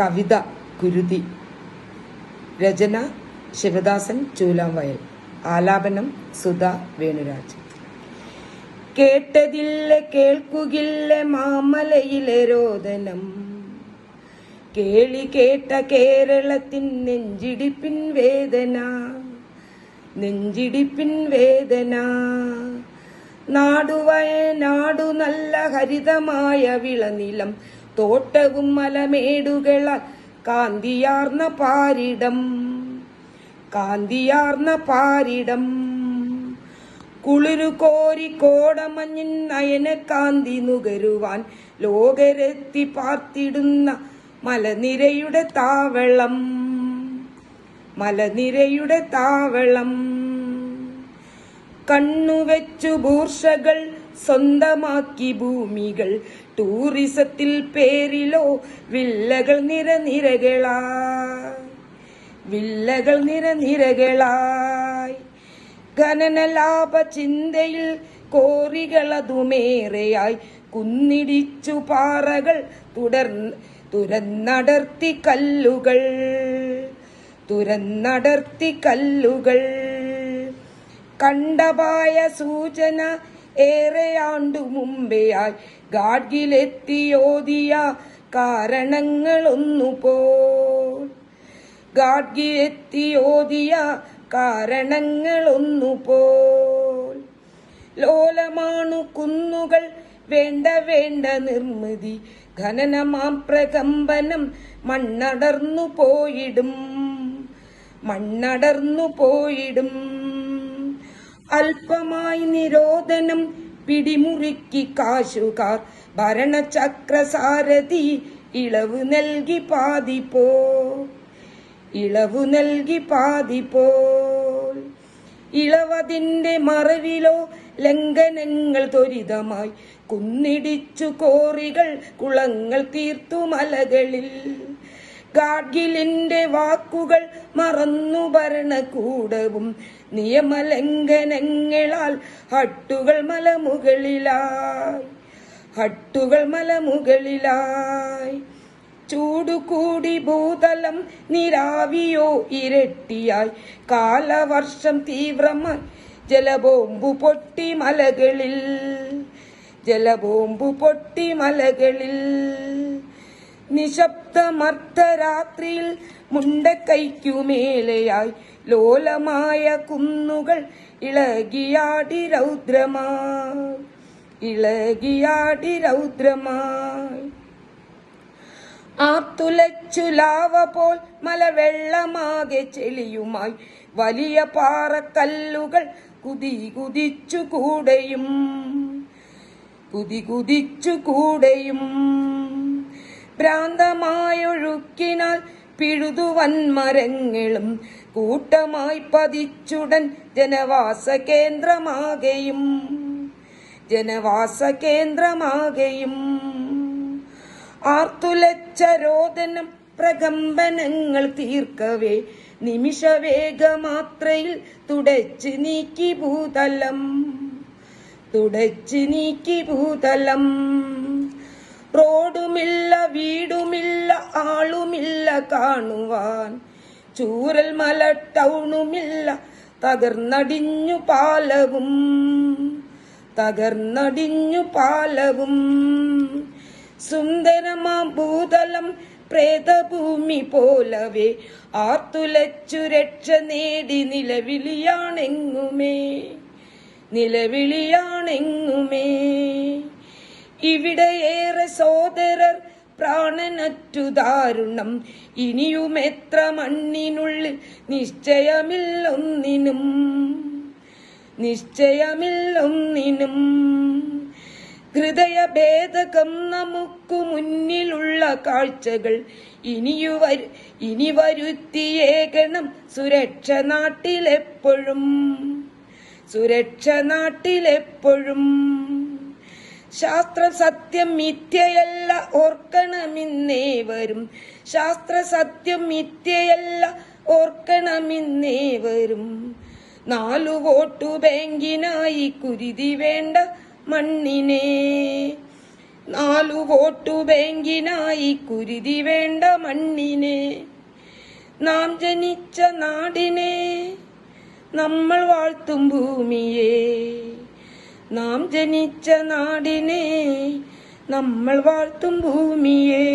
കവിത കുരുതി. രചന ശിവദാസൻ ചൂലാംവയൽ. ആലാപനം സുധ വേണുരാജ്. കേട്ടതില്ല കേൾക്കുകില്ല മാമലയിലെ രോദനം. കേളി കേട്ട കേരളത്തിൻ നെഞ്ചിടിപ്പിൻ വേദന. നെഞ്ചിടിപ്പിൻ വേദന. നാടുവയനാടു നല്ല ഹരിതമായ വിളനിലം. തോട്ടവും മലമേടുകളാൽ കാന്തിയാർന്ന പാരിടം. കാന്തിയാർന്ന പാരിടം. കുളിരു കോരി കോടമഞ്ഞിൻ നയന കാന്തി നുകരുവാൻ ലോകരെത്തി പാർത്തിടുന്ന മലനിരയുടെ താവളം. മലനിരയുടെ താവളം. കണ്ണുവെച്ചു ബൂർഷകൾ സ്വന്തമാക്കി ഭൂമികൾ. ടൂറിസത്തിൽ പേരിലോ വില്ലകൾ നിരനിരകളായി വില്ലകൾ നിരനിരകളായി ഖനനലാഭ ചിന്തയിൽ കോറികളതുമേറെയായി കുന്നിടിച്ചു പാറകൾ തുടർ തുരന്നടർത്തി കല്ലുകൾ. തുരന്നടർത്തി കല്ലുകൾ. കണ്ടപായ സൂചന ഏറെയാണ്ടു മുമ്പെയായി. ഗാഡ്ഗിലെത്തിയോതിയ കാരണങ്ങളൊന്നുപോൽ ഗാഡ്ഗിലെത്തിയോതിയ കാരണങ്ങളൊന്നുപോൽ ലോലമാണു കുന്നുകൾ വേണ്ട വേണ്ട നിർമ്മിതി. ഖനനമാം പ്രകമ്പനം മണ്ണടർന്നു പോയിടും. മണ്ണടർന്നു പോയിടും. അല്പമായി നിരോധനം പിടിമുറുക്കി കാശുകാർ ഭരണചക്രസാരഥി ഇളവ് നൽകി പാതിപ്പോ. ഇളവ് നൽകി പാതിപ്പോ ഇളവതിന്റെ മറവിലോ ലംഘനങ്ങൾ ത്വരിതമായി. കുന്നിടിച്ചു കോറികൾ കുളങ്ങൾ തീർത്തു മലകളിൽ. ഗാഡ്ഗിലിന്റെ വാക്കുകൾ മറന്നു ഭരണകൂടവും നിയമലംഘനങ്ങളാൽ ഹട്ടുകൾ മലമുകളിലായി ഹട്ടുകൾ മലമുകളിലായി. ചൂടുകൂടി ഭൂതലം നിരാവിയോ ഇരട്ടിയായി കാലവർഷം തീവ്രമായി. ജലബോംബു പൊട്ടി മലകളിൽ ജലബോംബു പൊട്ടി മലകളിൽ. നിശബ്ദമർദ്ധരാത്രിയിൽ മുണ്ടക്കൈക്കുമേലെയായി ലോലമായ കുന്നുകൾ ഇളകിയാടി രൗദ്രമായി ഇളകിയാടി രൗദ്രമായി. ആത്തുലച്ചു ലാവ പോൽ മലവെള്ളമാകെ ചെളിയുമായി വലിയ പാറക്കല്ലുകൾ കുതി കുതിച്ചു കൂടെയും കുതി കുതിച്ചു കൂടെയും ഭ്രാന്തമായൊഴുക്കിനാൽ പിഴുതുവൻമരങ്ങളും കൂട്ടമായി പതിച്ചുടൻ ജനവാസ കേന്ദ്രമാകെയും ജനവാസ കേന്ദ്രമാകെയും ആർത്തുലച്ച രോദനം പ്രകമ്പനങ്ങൾ തീർക്കവേ നിമിഷവേഗമാത്രയിൽ തുടച്ച് നീക്കി ഭൂതലം തുടച്ച് നീക്കി ഭൂതലം. റോഡുമില്ല വീടുമില്ല ആളുമില്ല കാണുവാൻ. ചൂരൽ മല ടൗണുമില്ല തകർന്നടിഞ്ഞു പാലവും. തകർന്നടിഞ്ഞു പാലവും. സുന്ദരമാം ഭൂതലം പ്രേതഭൂമി പോലവേ ആർത്തുലച്ചു രക്ഷ നേടി നിലവിളിയാണെങ്ങുമേ നിലവിളിയാണെങ്ങുമേ. ഇവിടെയേറെ സോദരർ പ്രാണനറ്റു ദാരുണം. ഇനിയും എത്ര മണ്ണിനുള്ളിൽ നിശ്ചയമില്ലൊന്നിനും നിശ്ചയമില്ലൊന്നിനും. ഹൃദയഭേദകം നമുക്കു മുന്നിലുള്ള കാഴ്ചകൾ ഇനിയു വരു ഇനി വരുത്തിയേകണം സുരക്ഷ നാട്ടിലെപ്പോഴും സുരക്ഷ നാട്ടിലെപ്പോഴും. ശാസ്ത്ര സത്യം മിഥ്യയല്ല ഓർക്കണമിന്നേ വരും. ശാസ്ത്ര സത്യം മിഥ്യയല്ല ഓർക്കണമിന്നേ വരും. നാലു വോട്ടു ബാങ്കിനായി കുരുതി വേണ്ട മണ്ണിനെ. നാലു വോട്ടു ബാങ്കിനായി കുരുതി വേണ്ട മണ്ണിനെ. നാം ജനിച്ച നാടിനെ നമ്മൾ വാഴ്ത്തും ഭൂമിയെ. നാം ജനിച്ച നാടിനെ നമ്മൾ വാഴ്ത്തും ഭൂമിയെ.